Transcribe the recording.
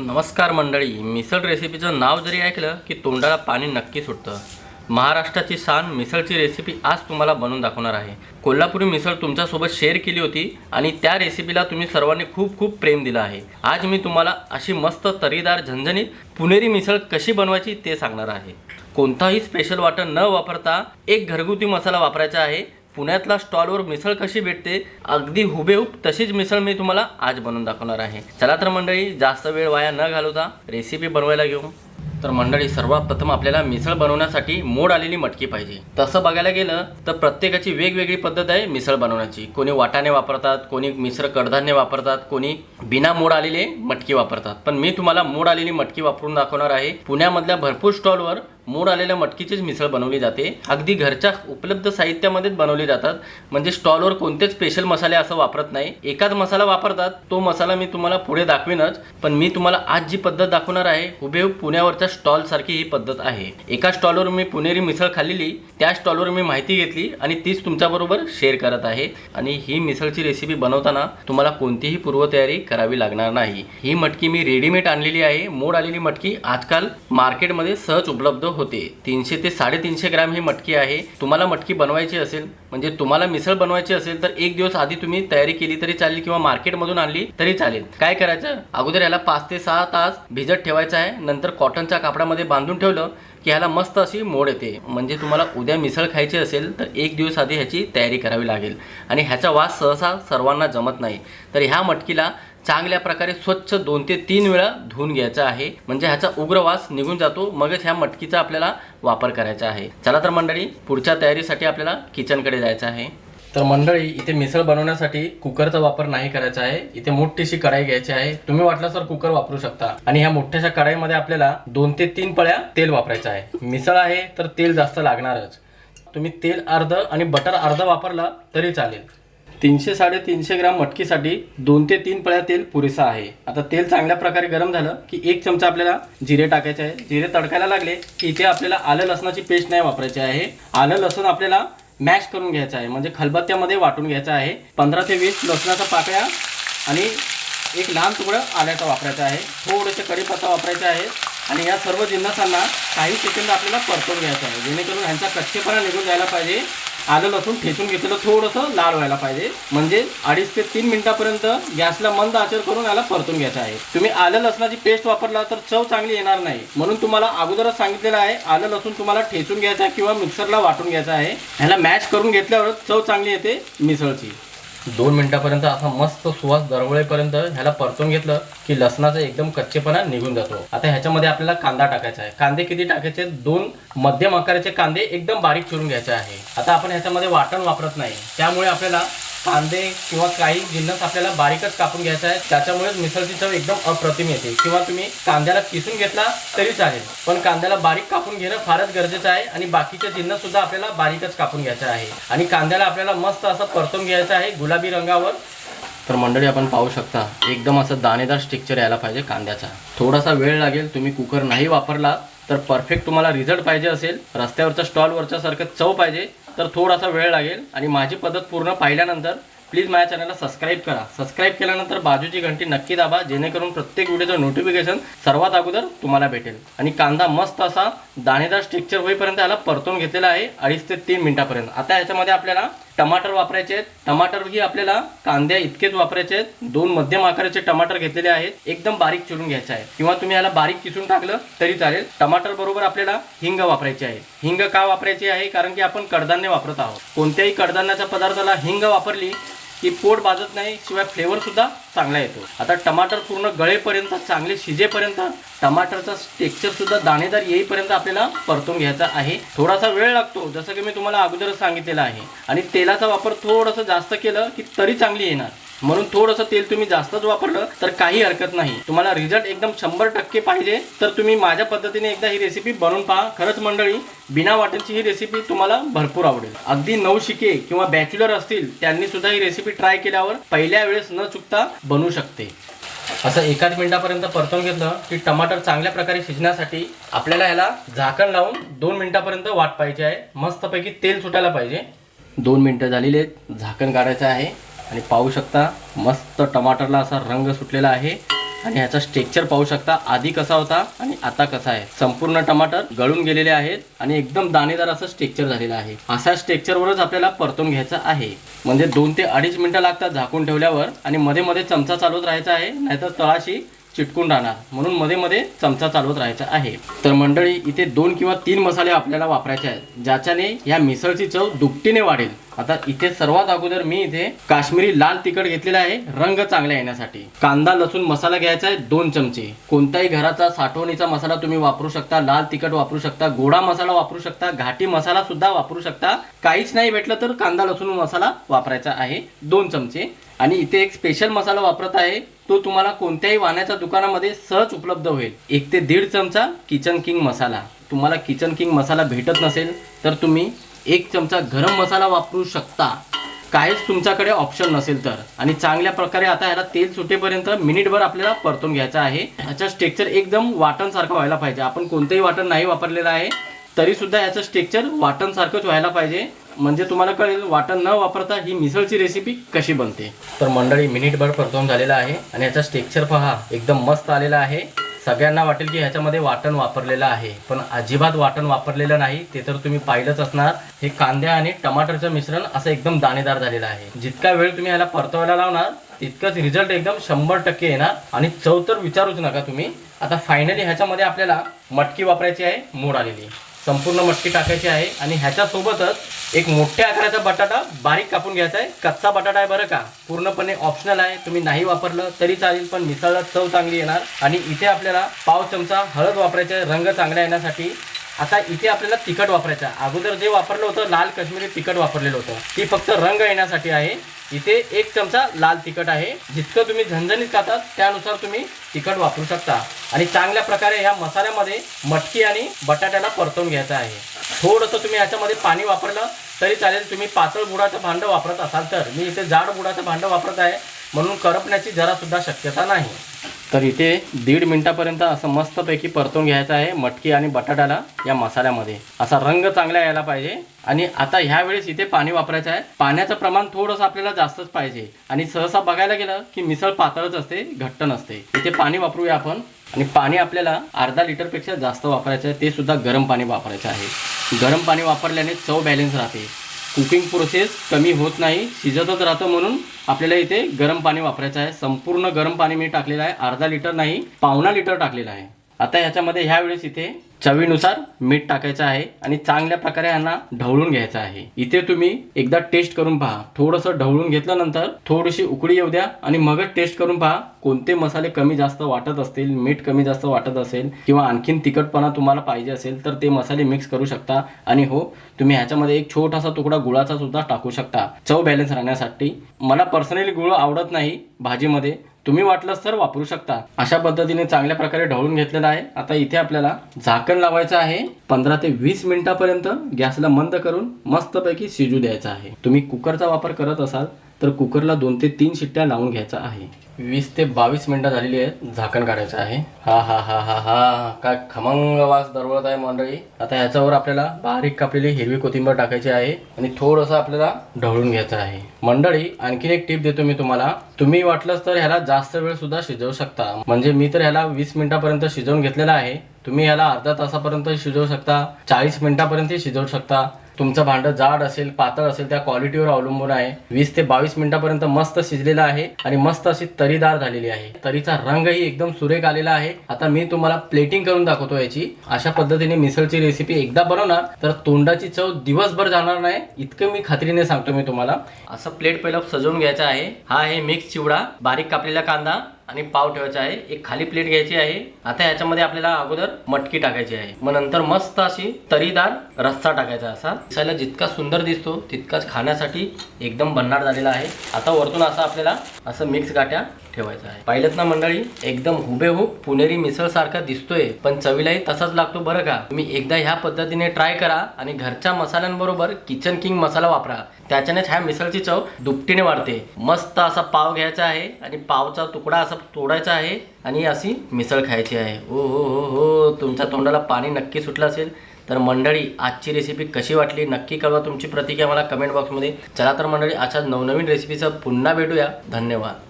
नमस्कार मंडळी मिसळ रेसिपीचं नाव जरी ऐकलं की तोंडाला पाणी नक्की सुटतं. महाराष्ट्राची शान मिसळची रेसिपी आज तुम्हाला बनवून दाखवणार आहे. कोल्हापुरी मिसळ तुमच्यासोबत शेअर केली होती आणि त्या रेसिपीला तुम्ही सर्वांनी खूप खूप प्रेम दिलं आहे. आज मी तुम्हाला अशी मस्त तरीदार झणझणीत पुणेरी मिसळ कशी बनवायची ते सांगणार आहे. कोणताही स्पेशल वाटण न वापरता एक घरगुती मसाला वापरायचा आहे. पुण्यातला स्टॉलवर मिसळ कशी भेटते अगदी हुबेहूब तशीच मिसळ मी तुम्हाला आज बनवून दाखवणार आहे. चला तर मंडळी जास्त वेळ वाया न घालवता रेसिपी बनवायला घेऊ. तर मंडळी सर्वात प्रथम आपल्याला मिसळ बनवण्यासाठी मोड आलेली मटकी पाहिजे. तसं बघायला गेलं तर प्रत्येकाची वेगवेगळी पद्धत आहे मिसळ बनवण्याची. कोणी वाटाणे वापरतात कोणी मिसळ कडधान्य वापरतात कोणी बिना मोड आलेले मटकी वापरतात. पण मी तुम्हाला मोड आलेली मटकी वापरून दाखवणार आहे. पुण्यामधल्या भरपूर स्टॉलवर मोड आलेल्या मटकीचीच मिसळ बनवली जाते. अगदी घरच्या उपलब्ध साहित्यामध्येच बनवली जातात. म्हणजे स्टॉलवर कोणतेच स्पेशल मसाले असं वापरत नाही. एकाच मसाला वापरतात तो मसाला मी तुम्हाला पुढे दाखवीनच. पण मी तुम्हाला आज जी पद्धत दाखवणार आहे हुबेहूब पुण्यावरच्या स्टॉल सारखी ही पद्धत आहे. एका स्टॉलवर मी पुणेरी मिसळ खाल्लेली त्या स्टॉलवर मी माहिती घेतली आणि तीच तुमच्याबरोबर शेअर करत आहे. आणि ही मिसळची रेसिपी बनवताना तुम्हाला कोणतीही पूर्वतयारी करावी लागणार नाही. ही मटकी मी रेडीमेड आणलेली आहे. मोड आलेली मटकी आजकाल मार्केटमध्ये सहज उपलब्ध होते. तीनशे ते साडेतीनशे ग्रॅम ही मटकी आहे. तुम्हाला मटकी बनवायची असेल म्हणजे तुम्हाला मिसळ बनवायची असेल तर एक दिवस आधी तुम्ही तयारी केली तरी चालेल किंवा मार्केटमधून आणली तरी चालेल. काय करायचं? अगोदर याला पाच ते सहा तास भिजत ठेवायचं आहे. नंतर कॉटनच्या कापडामध्ये बांधून ठेवलं की ह्याला मस्त अशी मोड येते. म्हणजे तुम्हाला उद्या मिसळ खायची असेल तर एक दिवस आधी ह्याची तयारी करावी लागेल. आणि ह्याचा वास सहसा सर्वांना जमत नाही. तर ह्या मटकीला चांगल्या प्रकारे स्वच्छ दोन ते तीन वेळा धुवून घ्यायचा आहे. म्हणजे ह्याचा उग्र वास निघून जातो. मगच ह्या मटकीचा आपल्याला वापर करायचा आहे. चला तर मंडळी पुढच्या तयारीसाठी आपल्याला किचनकडे जायचं आहे. तर मंडळी इथे मिसळ बनवण्यासाठी कुकरचा वापर नाही करायचा आहे. इथे मोठीशी कढाई घ्यायची आहे. तुम्ही वाटलं सर कुकर वापरू शकता. आणि ह्या मोठ्याशा कढाईमध्ये आपल्याला दोन ते तीन पळ्या तेल वापरायचं आहे. मिसळ आहे तर तेल जास्त लागणारच. तुम्ही तेल अर्ध आणि बटर अर्ध वापरला तरी चालेल. तीनशे साडेतीनशे ग्राम मटकीसाठी दोन ते तीन पळ्या तेल पुरेसा आहे. आता तेल चांगल्या प्रकारे गरम झालं की एक चमचा आपल्याला जिरे टाकायचे आहे. जिरे तडकायला लागले की इथे आपल्याला आलं लसणाची पेस्ट नाही वापरायची आहे. आलं लसूण आपल्याला मॅश करून घ्यायचं आहे. म्हणजे खलबत्त्यामध्ये वाटून घ्यायचं आहे. पंधरा ते वीस लसणाच्या पाकळ्या आणि एक लहान तुकडं आल्याचा वापरायचा आहे. थोडेसे कढीपत्ता वापरायचा आहे. आणि या सर्व जिन्नसांना काही सेकंद आपल्याला परतून घ्यायचं आहे. जेणेकरून ह्यांचा कच्चेपणा निघून जायला पाहिजे. आलं लसूण ठेचून घेतलेलं थोडंसं लाल व्हायला पाहिजे. म्हणजे अडीच ते तीन मिनिटापर्यंत गॅसला मंद आचर करून याला परतून घ्यायचं आहे. तुम्ही आलं लसणाची पेस्ट वापरला तर चव चांगली येणार नाही. म्हणून तुम्हाला अगोदरच सांगितलेलं आहे आलं लसूण तुम्हाला ठेचून घ्यायचं आहे किंवा मिक्सरला वाटून घ्यायचं आहे. ह्याला मॅश करून घेतल्यावर चव चांगली येते मिसळची. दोन मिनिटापर्यंत असा मस्त सुवास दरवळेपर्यंत ह्याला परतून घेतलं की लसणाचा एकदम कच्चेपणा निघून जातो. आता ह्याच्यामध्ये आपल्याला कांदा टाकायचा आहे. कांदे किती टाकायचे? दोन मध्यम आकाराचे कांदे एकदम बारीक चिरून घ्यायचे आहे. आता आपण ह्याच्यामध्ये वाटण वापरत नाही. त्यामुळे आपल्याला कांदे किंवा काही जिन्नस आपल्याला बारीकच कापून घ्यायचा आहे. त्याच्यामुळेच मिसळची चव एकदम अप्रतिम येते. किंवा तुम्ही कांद्याला किसून घेतला तरी चालेल. पण कांद्याला बारीक कापून घेणं फारच गरजेचं आहे आणि बाकीचे जिन्नस सुद्धा आपल्याला बारीकच कापून घ्यायचं आहे. आणि कांद्याला आपल्याला मस्त असं परतून घ्यायचं आहे गुलाबी रंगावर. तर मंडळी आपण पाहू शकता एकदम असं दाणेदार स्ट्रिक्चर यायला पाहिजे कांद्याचा. थोडासा वेळ लागेल तुम्ही कुकर नाही वापरला तर परफेक्ट तुम्हाला रिझल्ट पाहिजे असेल. रस्त्यावरच्या स्टॉलवरच्या सारखं चव पाहिजे. तर थोडासा वेळ लागेल आणि माझी पद्धत पूर्ण पाहिल्यानंतर प्लीज माझ्या चॅनलला सबस्क्राईब करा. सबस्क्राईब केल्यानंतर बाजूची घंटी नक्की दाबा जेणेकरून प्रत्येक व्हिडिओचं नोटिफिकेशन सर्वात अगोदर तुम्हाला भेटेल. आणि कांदा मस्त असा दाणेदार स्ट्रक्चर होईपर्यंत याला परतून घेतलेला आहे अडीच ते तीन मिनिटापर्यंत. आता याच्यामध्ये आपल्याला टमाटर वापरायचे आहेत. टमाटर ही आपल्याला कांद्या इतकेच वापरायचे आहेत. दोन मध्यम आकाराचे टमाटर घेतलेले आहेत. एकदम बारीक चिरून घ्यायचे आहे किंवा तुम्ही याला बारीक किसून टाकलं तरी चालेल. टमाटर बरोबर आपल्याला हिंग वापरायची आहे. हिंग का वापरायची आहे? कारण की आपण कडधान्य वापरत आहोत. कोणत्याही कडधान्याच्या पदार्थाला हिंग वापरली की पोट बाजत नाही शिवाय फ्लेवर सुद्धा चांगला येतो. आता टमाटर पूर्ण गळेपर्यंत चांगले शिजेपर्यंत टमाटरचा टेक्स्चर सुद्धा दाणेदार येईपर्यंत आपल्याला परतून घ्यायचा आहे. थोडासा वेळ लागतो जसं की मी तुम्हाला अगोदरच सांगितलेलं आहे. आणि तेलाचा वापर थोडंसं जास्त केलं की तरी चांगली येणार. म्हणून थोडंसं तेल तुम्ही जास्तच वापरलं तर काही हरकत नाही. तुम्हाला रिझल्ट एकदम शंभर टक्के पाहिजे. तर तुम्ही माझ्या पद्धतीने एकदा ही रेसिपी बनवून पहा. खरंच मंडळी बिना वाटणची ही रेसिपी तुम्हाला भरपूर आवडेल. अगदी नऊ शिके किंवा बॅच्युलर असतील त्यांनी सुद्धा ही रेसिपी ट्राय केल्यावर पहिल्या वेळेस न चुकता बनू शकते. असं एकाच मिनिटापर्यंत परतून घेतलं की टमाटर चांगल्या प्रकारे शिजण्यासाठी आपल्याला ह्याला झाकण लावून दोन मिनटापर्यंत वाट पाहिजे आहे. मस्तपैकी तेल सुटायला पाहिजे. दोन मिनटं झालेली आहेत. झाकण काढायचं आहे. आणि पाहू शकता मस्त टमाटरला असा रंग सुटलेला आहे. आणि ह्याचा स्ट्रेक्चर पाहू शकता. आधी कसा होता आणि आता कसा आहे. संपूर्ण टमाटर गळून गेलेले आहेत आणि एकदम दाणेदार असं स्ट्रेक्चर झालेलं आहे. अशा स्ट्रेक्चरवरच आपल्याला परतून घ्यायचं आहे. म्हणजे दोन ते अडीच मिनिटं लागतात झाकून ठेवल्यावर आणि मध्ये मध्ये चमचा चालवत राहायचा आहे. नाहीतर तळाशी चिटकून राहणार. म्हणून मध्ये मध्ये चमचा चालवत राहायचा आहे. तर मंडळी इथे दोन किंवा तीन मसाले आपल्याला वापरायचे आहेत ज्याच्याने ह्या मिसळची चव दुपटीने वाढेल. आता इथे सर्वात अगोदर मी इथे काश्मीरी लाल तिखट घेतलेला आहे रंग चांगला येण्यासाठी. कांदा लसूण मसाला घ्यायचा आहे दोन चमचे. कोणत्याही घराचा साठवणीचा मसाला तुम्ही वापरू शकता लाल तिखट वापरू शकता गोडा मसाला वापरू शकता घाटी मसाला सुद्धा वापरू शकता. काहीच नाही भेटलं तर कांदा लसूण मसाला वापरायचा आहे दोन चमचे. आणि इथे एक स्पेशल मसाला वापरत आहे. तो तुम्हाला कोणत्याही वाण्याच्या दुकानामध्ये सहज उपलब्ध होईल. एक ते दीड चमचा किचन किंग मसाला. तुम्हाला किचन किंग मसाला भेटत नसेल तर तुम्ही एक चमचा गरम मसाला वापरू शकता. काहीच तुमच्याकडे ऑप्शन नसेल तर. आणि चांगल्या प्रकारे आता ह्याला तेल सुटेपर्यंत मिनिटभर आपल्याला परतून घ्यायचं आहे. ह्याचा स्ट्रेक्चर एकदम वाटणसारखं व्हायला पाहिजे. आपण कोणतंही वाटण नाही वापरलेलं आहे तरी सुद्धा ह्याचं स्ट्रेक्चर वाटणसारखंच व्हायला पाहिजे. म्हणजे तुम्हाला कळेल वाटण न वापरता ही मिसळची रेसिपी कशी बनते. तर मंडळी मिनिटभर परतवून झालेला आहे आणि याचा स्टेक्चर पहा. एकदम मस्त आलेला आहे. सगळ्यांना वाटेल की ह्याच्यामध्ये वाटण वापरलेलं आहे. पण अजिबात वाटण वापरलेलं नाही. ते तर तुम्ही पाहिलंच असणार. हे कांद्या आणि टमाटरचं मिश्रण असं एकदम दाणेदार झालेलं आहे. जितका वेळ तुम्ही ह्याला परतवायला लावणार तितकंच रिझल्ट एकदम शंभर टक्के येणार. आणि चव तर विचारूच नका तुम्ही. आता फायनली ह्याच्यामध्ये आपल्याला मटकी वापरायची आहे. मोड आलेली. संपूर्ण मटकी टाकायची आहे आणि ह्याच्यासोबतच एक मोठ्या आकाराचा बटाटा बारीक कापून घ्यायचा आहे. कच्चा बटाटा आहे बरं का? पूर्णपणे ऑप्शनल आहे. तुम्ही नाही वापरलं तरी चालेल पण मिसळला चव चांगली येणार. आणि इथे आपल्याला पाव चमचा हळद वापरायचा आहे. रंग चांगला येण्यासाठी. आता इथे आपल्याला तिखट वापरायचं अगोदर जे वापरलं होतं लाल कश्मीरी तिखट वापरलेलं होतं. ती फक्त रंग येण्यासाठी आहे. इथे एक चमचा लाल तिखट आहे. जितकं तुम्ही झणझणीत खातात त्यानुसार तुम्ही तिखट वापरू शकता. आणि चांगल्या प्रकारे ह्या मसाल्यामध्ये मटकी आणि बटाट्याला परतवून घ्यायचं आहे. थोडंसं तुम्ही याच्यामध्ये पाणी वापरलं तरी चालेल. तुम्ही पातळ बुडाचं भांडं वापरत असाल तर. मी इथे जाड बुडाचं भांडं वापरत आहे. म्हणून करपण्याची जरासुद्धा शक्यता नाही. तर इथे दीड मिनटापर्यंत असं मस्तपैकी परतून घ्यायचं आहे मटकी आणि बटाट्याला या मसाल्यामध्ये. असा रंग चांगला यायला पाहिजे. आणि आता ह्या वेळेस इथे पाणी वापरायचं आहे. पाण्याचं प्रमाण थोडंसं आपल्याला जास्तच पाहिजे. आणि सहसा बघायला गेलं की मिसळ पातळच असते घट्ट नसते. इथे पाणी वापरूया आपण. आणि पाणी आपल्याला अर्धा लिटरपेक्षा जास्त वापरायचं आहे. ते सुद्धा गरम पाणी वापरायचं आहे. गरम पाणी वापरल्याने चव बॅलेन्स राहते. कुकिंग प्रोसेस कमी होत नाही. शिजतच राहतं म्हणून आपल्याला इथे गरम पाणी वापरायचं आहे. संपूर्ण गरम पाणी मी टाकलेलं आहे. अर्धा लिटर नाही पावणा लिटर टाकलेलं आहे. आता ह्याच्यामध्ये ह्यावेळेस इथे चवीनुसार मीठ टाकायचं आहे आणि चांगल्या प्रकारे यांना ढवळून घ्यायचं आहे. इथे तुम्ही एकदा टेस्ट करून पहा. थोडंसं ढवळून घेतल्यानंतर थोडीशी उकळी येऊ द्या आणि मगच टेस्ट करून पहा कोणते मसाले कमी जास्त वाटत असतील मीठ कमी जास्त वाटत असेल किंवा आणखीन तिखटपणा तुम्हाला पाहिजे असेल तर ते मसाले मिक्स करू शकता. आणि हो तुम्ही ह्याच्यामध्ये एक छोटासा तुकडा गुळाचा सुद्धा टाकू शकता. चव बॅलन्स राहण्यासाठी. मला पर्सनली गुळ आवडत नाही भाजीमध्ये. तुम्ही वाटलंच तर वापरू शकता. अशा पद्धतीने चांगल्या प्रकारे ढवळून घेतलेलं आहे. आता इथे आपल्याला झाकण लावायचं आहे. पंधरा ते वीस मिनिटापर्यंत गॅसला मंद करून मस्तपैकी शिजू द्यायचं आहे. तुम्ही कुकरचा वापर करत असाल तर कुकरला दोन ते तीन शिट्ट्या लावून घ्यायचा आहे. वीस ते बावीस मिनटं झालेली आहेत झाकण काढायचं आहे. हा हा हा हा हा. काय खमंग वास दरवळत आहे मंडळी. आता ह्याच्यावर आपल्याला बारीक कापलेली हिरवी कोथिंबीर टाकायची आहे आणि थोडंसं आपल्याला ढवळून घ्यायचं आहे. मंडळी आणखीन एक टिप देतो मी तुम्हाला. तुम्ही वाटलंच तर ह्याला जास्त वेळ सुद्धा शिजवू शकता. म्हणजे मी तर ह्याला वीस मिनिटापर्यंत शिजवून घेतलेला आहे. तुम्ही याला अर्धा तासापर्यंत शिजवू शकता चाळीस मिनिटापर्यंत शिजवू शकता. तुमचं भांडं जाड असेल पातळ असेल त्या क्वालिटीवर अवलंबून आहे. वीस ते बावीस मिनिटापर्यंत मस्त शिजलेलं आहे आणि मस्त अशी तरीदार झालेली आहे. तरीचा रंगही एकदम सुरेख आलेला आहे. आता मी तुम्हाला प्लेटिंग करून दाखवतो याची. अशा पद्धतीने मिसळची रेसिपी एकदा बनवणार तर तोंडाची चव दिवसभर जाणार नाही इतकं मी खात्रीने सांगतो मी तुम्हाला. असं प्लेट पहिलं सजवून घ्यायचा आहे. हा आहे मिक्स चिवडा बारीक कापलेला कांदा आणि पाव ठेवायचा आहे. एक खाली प्लेट घ्यायची आहे. आता याच्यामध्ये आपल्याला अगोदर मटकी टाकायची आहे. मग नंतर मस्त अशी तरीदार रस्सा टाकायचा असा. दिसायला जितका सुंदर दिसतो तितकाच खाण्यासाठी एकदम भन्नाट झालेला आहे. आता वरतून असं आपल्याला असं मिक्स गाठ्या ठेवायचं आहे. पाहिलंच ना मंडळी? एकदम हुबेहूब पुणेरी मिसळ सारखा दिसतोय पण चवीलाही तसाच लागतो बरं का? तुम्ही एकदा ह्या पद्धतीने ट्राय करा आणि घरच्या मसाल्यांबरोबर किचन किंग मसाला वापरा. त्याच्यानेच ह्या मिसळची चव दुपटीने वाढते. मस्त असा पाव घ्यायचा आहे आणि पावचा तुकडा असा तोडायचा आहे आणि अशी मिसळ खायची आहे. ओ हो हो हो तुमच्या तोंडाला पाणी नक्की सुटलं असेल तर मंडळी आजची रेसिपी कशी वाटली नक्की कळवा तुमची प्रतिक्रिया मला कमेंट बॉक्समध्ये चला तर मंडळी अशाच नवनवीन रेसिपीचं पुन्हा भेटूया. धन्यवाद.